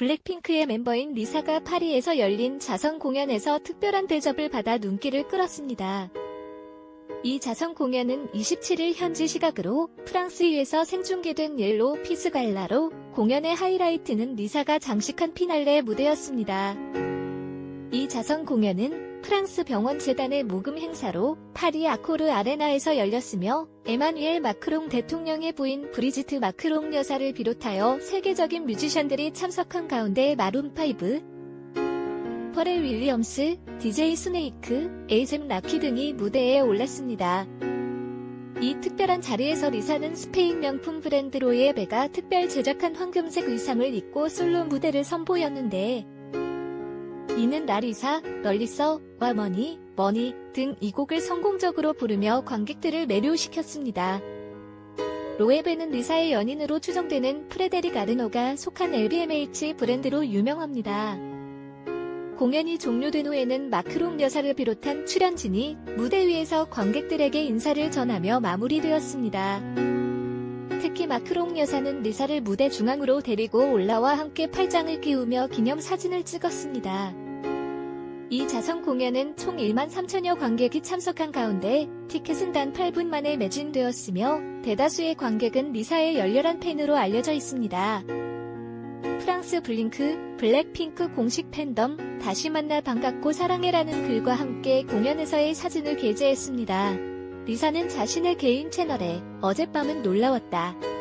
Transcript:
블랙핑크의 멤버인 리사가 파리에서 열린 자선 공연에서 특별한 대접을 받아 눈길을 끌었습니다. 이 자선 공연은 27일 현지 시각으로 프랑스에서 생중계된 옐로우 피스 갈라로 공연의 하이라이트는 리사가 장식한 피날레 무대였습니다. 이 자선 공연은 프랑스 병원 재단의 모금 행사로 파리 아코르 아레나에서 열렸으며 에마뉘엘 마크롱 대통령의 부인 브리지트 마크롱 여사를 비롯하여 세계적인 뮤지션들이 참석한 가운데 마룬5, 퍼렐 윌리엄스, DJ 스네이크, 에이셈 라키 등이 무대에 올랐습니다. 이 특별한 자리에서 리사는 스페인 명품 브랜드 로에베가 특별 제작한 황금색 의상을 입고 솔로 무대를 선보였는데 이는 나리사, 널리서, 와머니, 머니 등 이 곡을 성공적으로 부르며 관객들을 매료시켰습니다. 로에베는 리사의 연인으로 추정되는 프레데릭 아르노가 속한 LVMH 브랜드로 유명합니다. 공연이 종료된 후에는 마크롱 여사를 비롯한 출연진이 무대 위에서 관객들에게 인사를 전하며 마무리되었습니다. 특히 마크롱 여사는 리사를 무대 중앙으로 데리고 올라와 함께 팔짱을 끼우며 기념 사진을 찍었습니다. 이 자선 공연은 총 1만 3천여 관객이 참석한 가운데 티켓은 단 8분 만에 매진되었으며 대다수의 관객은 리사의 열렬한 팬으로 알려져 있습니다. 프랑스 블링크, 블랙핑크 공식 팬덤, 다시 만나 반갑고 사랑해라는 글과 함께 공연에서의 사진을 게재했습니다. 리사는 자신의 개인 채널에 어젯밤은 놀라웠다.